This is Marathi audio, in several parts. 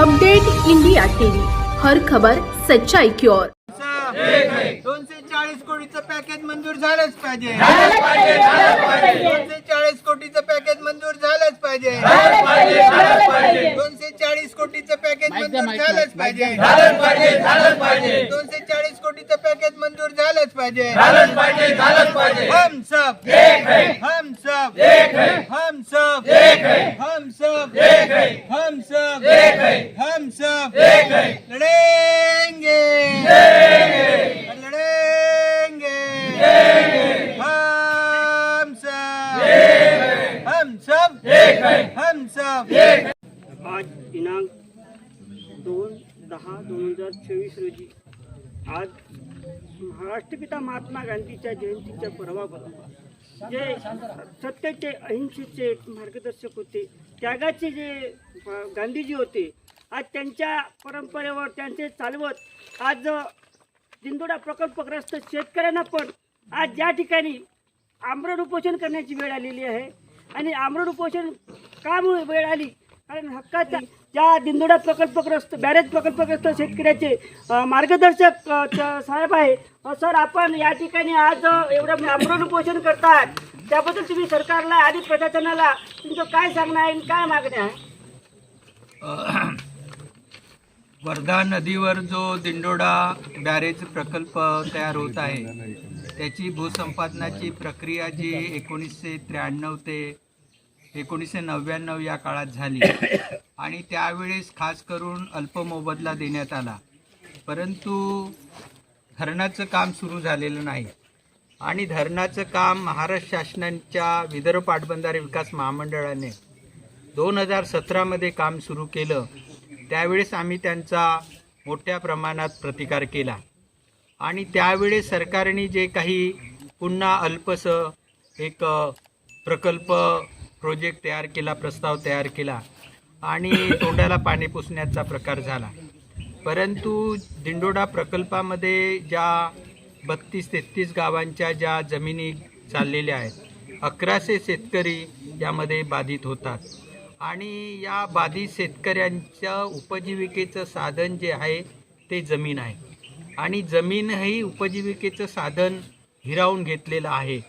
Update India TV. हर खबर सच्चाई की ओर. दोनशे चाळीस कोटीचं पॅकेज मंजूर झालंच पाहिजे. दोनशे चाळीस कोटीचं पॅकेज मंजूर झालंच पाहिजे. दोनशे चाळीस कोटीचं पॅकेज मंजूर झालंच पाहिजे. दोनशे चाळीस कोटीचं पॅकेज मंजूर झालंच पाहिजे. हम सब हम सब हम सब हम सब हम सब हम सब लड़ेंगे लड़ेंगे हम सब हम सब हम सब आज दिनांक दोन दहा दोन हजार चोवीस रोजी आज महाराष्ट्रपिता महात्मा गांधीच्या जयंतीच्या पर्वावर जे सत्याचे अहिंसेचे मार्गदर्शक होते त्यागाचे जे गांधीजी होते आज त्यांच्या परंपरेवर त्यांचे चालवत आज दिंडोडा प्रकल्पग्रस्त शेतकऱ्यांना पण आज ज्या ठिकाणी आमरण उपोषण करण्याची वेळ आलेली आहे आणि आमरण उपोषण का वेळ आली? कारण हक्काचा ज्या दिंडोडा प्रकल्पग्रस्त बॅरेज प्रकल्पग्रस्त शेतकऱ्याचे मार्गदर्शक साहेब आहे. सर आपण या ठिकाणी आज एवढं म्हणजे आमरण पोषण करतात. त्याबद्दल तुम्ही सरकारला आणि प्रशासनाला तुमचं काय सांगणं आहे आणि काय मागण्या आहे? वर्धा नदीवर जो दिंडोडा बॅरेज प्रकल्प तयार होत आहे त्याची भूसंपादनाची प्रक्रिया जी एकोणीसशे त्र्याण्णव ते एकोणीसशे नव्याण्णव या काळात झाली आणि त्यावेळेस खास करून अल्प मोबदला देण्यात आला. परंतु धरणाचं काम सुरू झालेलं नाही. आणि धरणाचं काम महाराष्ट्र शासनाच्या विदर्भ पाटबंधारे विकास महामंडळाने दोन हजार सतरामध्ये काम सुरू केलं. त्यावेळेस आम्ही त्यांचा मोठ्या प्रमाणात प्रतिकार केला. आणि त्यावेळेस सरकारने जे काही पुन्हा अल्पसं एक प्रकल्प प्रोजेक्ट तयार केला प्रस्ताव तयार केला. आणि तोंडाला पाणी पुसण्याचा प्रकार झाला. परंतु दिंडोडा प्रकल्पामध्ये ज्या बत्तीस तेहतीस गावांच्या ज्या जमिनी चाललेल्या आहेत अकराशे शेतकरी यामध्ये बाधित होतात. आणि या बाधित शेतकऱ्यांच्या उपजीविकेचं साधन जे आहे ते जमीन आहे. आणि जमीन ही उपजीविकेचं साधन हिरावून घेतलेलं आहे.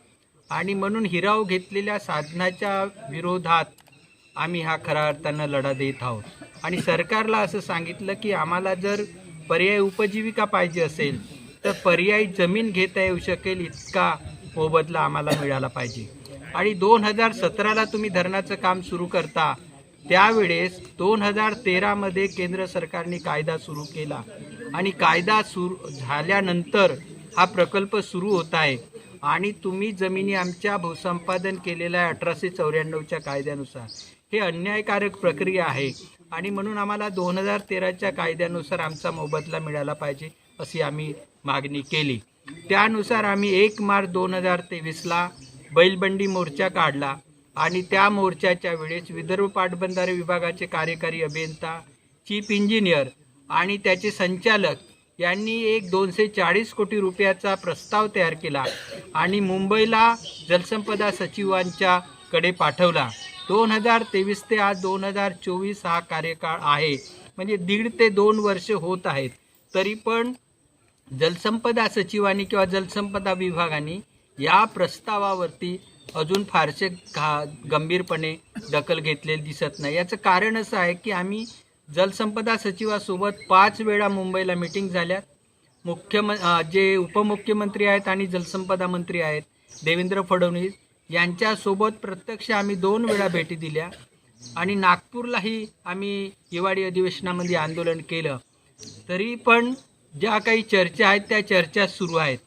आणि म्हणून हिराव घेतलेल्या साधनाच्या विरोधात आम्ही हा खऱ्या अर्थानं लढा देत आहोत. आणि सरकारला असं सांगितलं की आम्हाला जर पर्याय उपजीविका पाहिजे असेल तर पर्यायी जमीन घेता येऊ शकेल इतका मोबदला आम्हाला मिळाला पाहिजे. आणि दोन हजार सतराला तुम्ही धरणाचं काम सुरू करता त्यावेळेस दोन हजार तेरामध्ये केंद्र सरकारने कायदा सुरू केला. आणि कायदा सुरू झाल्यानंतर हा प्रकल्प सुरू होत आहे. आणि तुम्ही जमिनी आमच्या भूसंपादन केलेल्या आहे अठराशे चौऱ्याण्णवच्या कायद्यानुसार. हे अन्यायकारक प्रक्रिया आहे आणि म्हणून आम्हाला दोन हजार तेराच्या कायद्यानुसार आमचा मोबदला मिळाला पाहिजे अशी आम्ही मागणी केली. त्यानुसार आम्ही एक मार्च दोन हजार तेवीसला बैलबंडी मोर्चा काढला आणि त्या मोर्चाच्या वेळेस विदर्भ पाटबंधारे विभागाचे कार्यकारी अभियंता चीफ इंजिनियर आणि त्याचे संचालक यांनी एक दोनशे चाळीस कोटी रुपयाचा प्रस्ताव तयार केला आणि मुंबईला जलसंपदा सचिवांच्या कडे पाठवला. दोन हजार तेवीस ते आज दोन हजार चोवीस हा कार्यकाळ आहे. म्हणजे दीड ते दोन वर्ष होत आहेत. तरी पण जलसंपदा सचिवांनी किंवा जलसंपदा विभागाने या प्रस्तावावरती अजून फारसे घा गंभीरपणे दखल घेतलेली दिसत नाही. याचं कारण असं आहे की आम्ही जलसंपदा सचिवासोबत पाच वेळा मुंबईला मिटिंग झाल्यात. मुख्यम जे उपमुख्यमंत्री आहेत आणि जलसंपदा मंत्री आहेत देवेंद्र फडणवीस यांच्यासोबत प्रत्यक्ष आम्ही दोन वेळा भेटी दिल्या आणि नागपूरलाही आम्ही हिवाळी अधिवेशनामध्ये आंदोलन केलं. तरी पण ज्या काही चर्चा आहेत त्या चर्चा सुरू आहेत.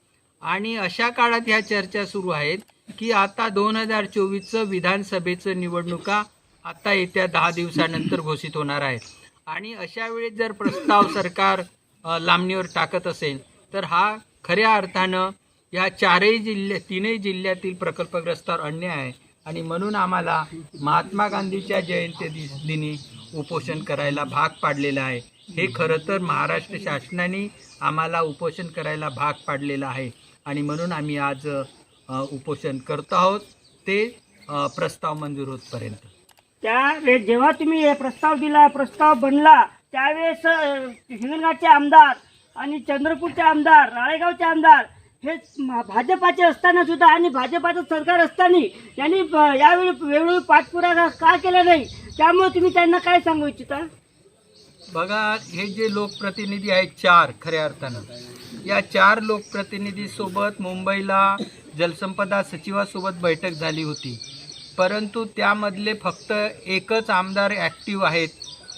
आणि अशा काळात ह्या चर्चा सुरू आहेत की आता दोन हजार चोवीसचं विधानसभेचं निवडणुका आता येत्या दहा दिवसानंतर घोषित होणार आहेत. आणि अशा वेळी जर प्रस्ताव सरकार लांबणीवर टाकत असेल तर हा खऱ्या अर्थानं या चारही जिल्ह्या तीनही जिल्ह्यातील प्रकल्पग्रस्तावर अन्याय आहे. आणि म्हणून आम्हाला महात्मा गांधीच्या जयंती दिनी उपोषण करायला भाग पाडलेला आहे. हे खरं तर महाराष्ट्र शासनाने आम्हाला उपोषण करायला भाग पाडलेला आहे. आणि म्हणून आम्ही आज उपोषण करत आहोत. ते प्रस्ताव मंजूर होतपर्यंत. त्या जेव्हा तुम्ही हे प्रस्ताव दिला प्रस्ताव बनला त्यावेळेस हिंगणघाटचे आमदार आणि चंद्रपूरचे आमदार राळेगावचे आमदार हे भाजपाचे असताना सुद्धा आणि भाजपाचं सरकार असताना यांनी यावेळी वेळोवेळी पाठपुरावा का केला नाही? त्यामुळे तुम्ही त्यांना काय सांगू इच्छिता? बघा हे जे लोकप्रतिनिधी आहेत चार खऱ्या अर्थानं. या चार लोकप्रतिनिधीसोबत मुंबईला जलसंपदा सचिवासोबत बैठक झाली होती. परंतु त्यामधले फक्त एकच आमदार ॲक्टिव्ह आहेत.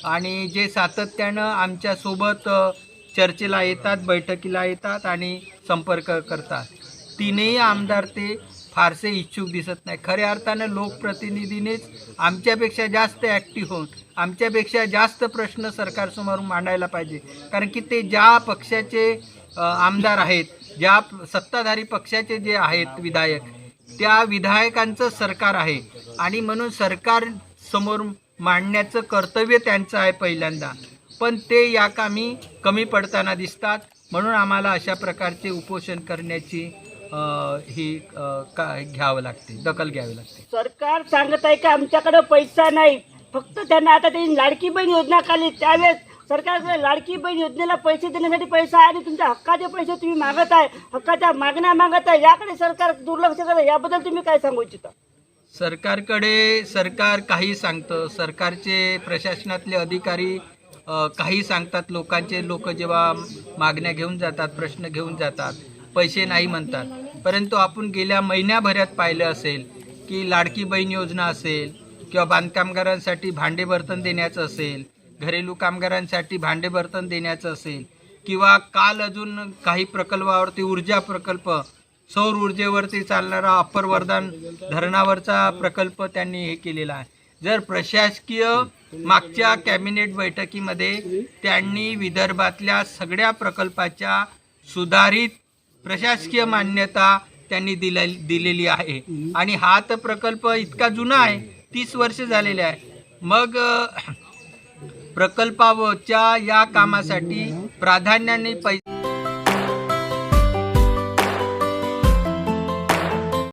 आणि जे सातत्यानं आमच्यासोबत चर्चेला येतात बैठकीला येतात आणि संपर्क करतात. तीनही आमदार ते फारसे इच्छुक दिसत नाही. खऱ्या अर्थानं लोकप्रतिनिधीनेच आमच्यापेक्षा जास्त ॲक्टिव्ह होऊन आमच्यापेक्षा जास्त प्रश्न सरकारसमोर मांडायला पाहिजे. कारण की ते ज्या पक्षाचे आमदार आहेत ज्या सत्ताधारी पक्षाचे जे आहेत विधायक त्या विधायकांचं सरकार आहे. आणि म्हणून सरकार समोर मांडण्याचं कर्तव्य त्यांचं आहे पहिल्यांदा. पण ते या कामी कमी पडताना दिसतात. म्हणून आम्हाला अशा प्रकारचे उपोषण करण्याची ही का घ्यावं लागते दखल घ्यावी लागते. सरकार सांगत आहे की आमच्याकडे पैसा नाही. फक्त त्यांना आता त्यांनी लाडकी बहीण योजना काढली त्यावेळेस सरकारकडे लाडकी बहीण योजनेला पैसे देण्यासाठी पैसा आहे आणि तुमच्या हक्काचे पैसे तुम्ही मागत आहे हक्काच्या मागण्या मागत आहे याकडे सरकार दुर्लक्ष करत आहे. याबद्दल तुम्ही काय सांगू इच्छिता सरकारकडे सरकार काही सांगतं सरकारचे प्रशासनातले अधिकारी काही सांगतात लोकांचे लोक जेव्हा मागण्या घेऊन जातात प्रश्न घेऊन जातात पैसे नाही म्हणतात परंतु आपण गेल्या महिन्याभरात पाहिलं असेल की लाडकी बहीण योजना असेल किंवा बांधकामगारांसाठी भांडे बर्तन देण्याचं असेल घरेलू कामगारांसाठी भांडे बर्तन देण्याचं असेल किंवा काल अजून काही प्रकल्पावरती ऊर्जा प्रकल्प सौर ऊर्जेवरती चालणारा अप्पर वरदान धरणावरचा प्रकल्प त्यांनी हे केलेला आहे. जर प्रशासकीय मागच्या कॅबिनेट बैठकीमध्ये त्यांनी विदर्भातल्या सगळ्या प्रकल्पाच्या सुधारित प्रशासकीय मान्यता त्यांनी दिले दिलेली आहे. आणि हा तर प्रकल्प इतका जुना आहे तीस वर्ष झालेले आहे. मग प्रकल्पाच्या या कामासाठी प्राधान्याने पै